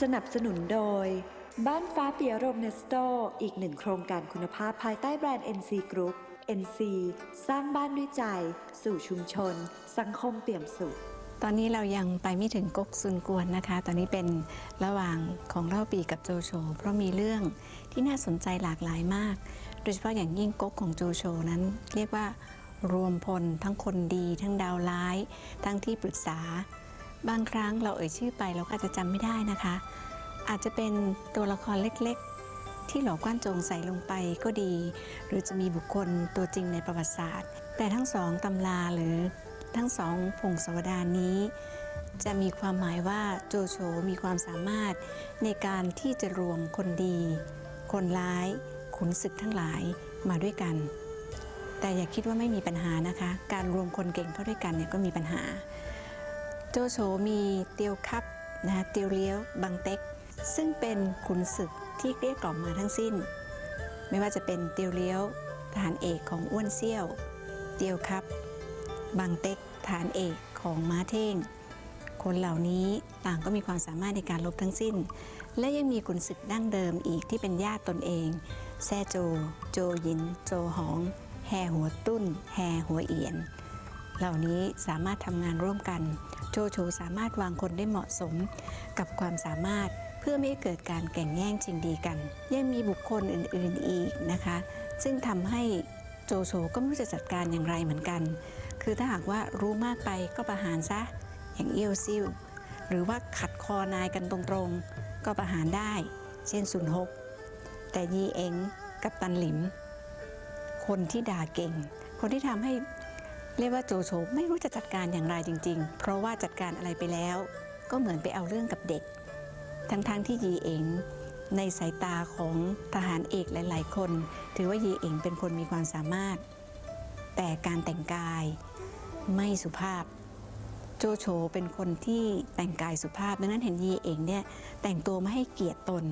สนับสนุนโดย บ้านฟ้าเปียโรมเนสโตอีกหนึ่งโครงการคุณภาพภายใต้แบรนด์ NC Group NC สร้างบ้านด้วยใจ สู่ชุมชน สังคมเปี่ยมสุข ตอนนี้เรายังไปไม่ถึงก๊กซุนกวนนะคะ ตอนนี้เป็นระหว่างของเล่าปีกับโจโฉเพราะมีเรื่องที่น่าสนใจหลากหลายมาก โดยเฉพาะอย่างยิ่งก๊กของโจโฉนั้น เรียกว่ารวมพลทั้งคนดี ทั้งดาวร้าย ทั้งที่ปรึกษา บางครั้งเราเอ่ยชื่อไปเราก็อาจจะจำไม่ได้นะคะ อาจจะเป็นตัวละครเล็กๆ ที่หลอกกว้านจงใส่ลงไปก็ดี หรือจะมีบุคคลตัวจริงในประวัติศาสตร์ แต่ทั้งสองตำราหรือทั้งสองพงศาวดานี้ จะมีความหมายว่าโจโฉมีความสามารถในการที่จะรวมคนดี คนร้ายขุนศึกทั้งหลายมาด้วยกัน แต่อย่าคิดว่าไม่มีปัญหานะคะ การรวมคนเก่งเข้าด้วยกันเนี่ยก็มีปัญหา โจโฉมีเตียวคับนะคะเตียวเลี้ยวบังเต็ก ซึ่งเป็นขุนศึกที่เกลี้ยกล่อมมาทั้งสิ้น ไม่ว่าจะเป็นเตียวเลี้ยวทหารเอกของอ้วนเซี่ยว เตียวคับ บังเต็กฐานเอกของม้าเท่ง คนเหล่านี้ต่างก็มีความสามารถในการลบทั้งสิ้น และยังมีขุนศึกดั้งเดิมอีกที่เป็นญาติตนเอง แซ่โจ โจยิน โจหอง แห่หัวตุ้น แห่หัวเอียน เหล่านี้สามารถทำงานร่วมกัน โจโฉสามารถวางคนได้เหมาะสมกับความสามารถเพื่อไม่ให้เกิดการแข่งแย่งชิงดีกัน ยังมีบุคคลอื่น ๆอีกนะคะ ซึ่งทำให้โจโฉก็ไม่รู้จะจัดการอย่างไรเหมือนกัน คือถ้าหากว่ารู้มากไปก็ประหารซะอย่างเอี้ยวซิ่วหรือว่าขัดคอนายกันตรงๆ ก็ประหารได้ เช่นสุนหกแต่ยีเองกับตันหลิม คนที่ด่าเก่ง คนที่ทำให้ เรียกว่าโจโฉไม่รู้จะจัดการอย่างไรจริง ๆ เพราะว่าจัดการอะไรไปแล้ว ก็เหมือนไปเอาเรื่องกับเด็ก ทั้งๆที่ยีเองในสายตาของทหารเอกหลาย ๆ คน ถือว่ายีเองเป็นคนมีความสามารถ แต่การแต่งกายไม่สุภาพ โจโฉเป็นคนที่แต่งกายสุภาพดังนั้นเห็นยีเองเนี่ยแต่งตัวมาให้เกียรติตน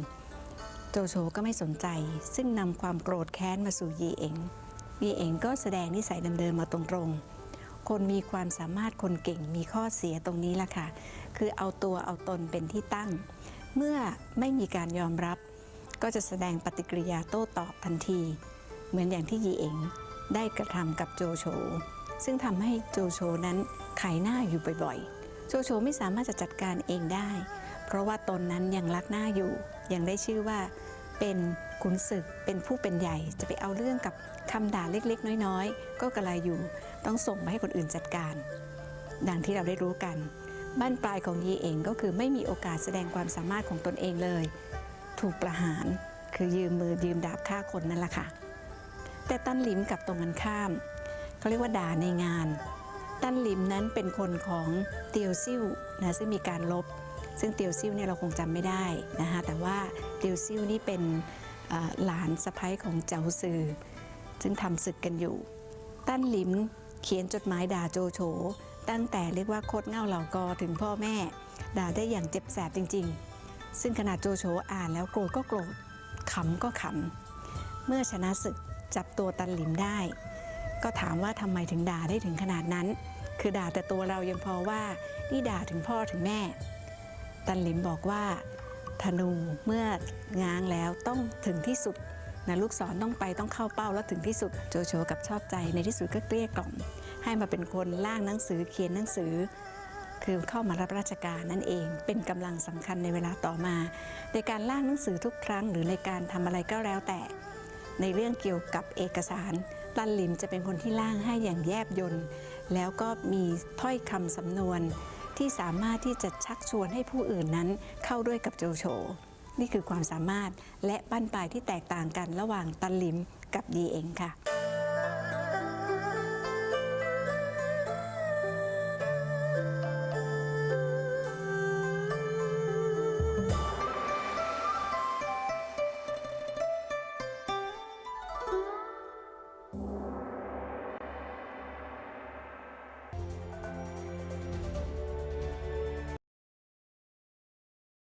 โจโฉก็ไม่สนใจ ซึ่งนำความโกรธแค้นมาสู่ยีเองยีเองก็แสดงนิสัยเดิมๆมาตรงๆ คนมีความสามารถคนเก่งมีข้อเสียตรงนี้แหละค่ะ คือเอาตัวเอาตนเป็นที่ตั้ง เมื่อไม่มีการยอมรับ ก็จะแสดงปฏิกิริยาโต้ตอบทันที เหมือนอย่างที่ยีเองได้กระทำกับโจโฉซึ่งทำให้โจโฉนั้นขายหน้าอยู่บ่อยๆ โจโฉไม่สามารถจะจัดการเองได้ เพราะว่าตนนั้นยังรักหน้าอยู่ ยังได้ชื่อว่า เป็นขุนศึกเป็นผู้เป็นใหญ่ จะไปเอาเรื่องกับคำด่าเล็กๆ น้อยๆ ก็กระไรอยู่ต้องส่งมาให้คนอื่นจัดการ ดังที่เราได้รู้กันบ้านปลายของยีเองก็คือไม่มีโอกาสแสดงความสามารถของตนเองเลย ถูกประหารคือยืมมือยืมดาบฆ่าคนนั่นแหละค่ะ แต่ตันหลิมกับตรงกันข้ามเขาเรียกว่าด่าในงาน ตันหลิมนั้นเป็นคนของเตียวซิ่วนะซึ่งมีการลบ ซึ่งเตียวซิ่วเนี่ยเราคงจำไม่ได้นะคะแต่ว่าเตียวซิ่วนี่เป็นหลานสะพ้ยของเจ้าซือซึ่งทำศึกกันอยู่ ตันหลิมเขียนจดหมายด่าโจโฉตั้งแต่เรียกว่าโคตรเง่าเหล่ากอถึงพ่อแม่ ด่าได้อย่างเจ็บแสบจริง ๆ ซึ่งขนาดโจโฉอ่านแล้วโกรธก็โกรธขำก็ขำเมื่อชนะศึกจับตัวตันหลิมได้ ก็ถามว่าทำไมถึงด่าได้ถึงขนาดนั้น คือด่าแต่ตัวเรายังพอว่านี่ด่าถึงพ่อถึงแม่ ตันหลิมบอกว่าธนูเมื่อง้างแล้วต้องถึงที่สุดนะลูกศรต้องไปต้องเข้าเป้าแล้วถึงที่สุดโจโฉกับชอบใจในที่สุดก็เกลี้ยกล่อม ให้มาเป็นคนล่างหนังสือเขียนหนังสือ คือเข้ามารับราชการนั่นเอง เป็นกำลังสำคัญในเวลาต่อมา ในการล่างหนังสือทุกครั้ง หรือในการทำอะไรก็แล้วแต่ ในเรื่องเกี่ยวกับเอกสารตันหลิมจะเป็นคนที่ล่างให้อย่างแยบยนต์แล้วก็มีถ้อยคำสำนวน ที่สามารถที่จะชักชวนให้ผู้อื่นนั้นเข้าด้วยกับโจโฉนี่คือความสามารถและปั้นปลายที่แตกต่างกันระหว่างตันลิมกับยีเองค่ะ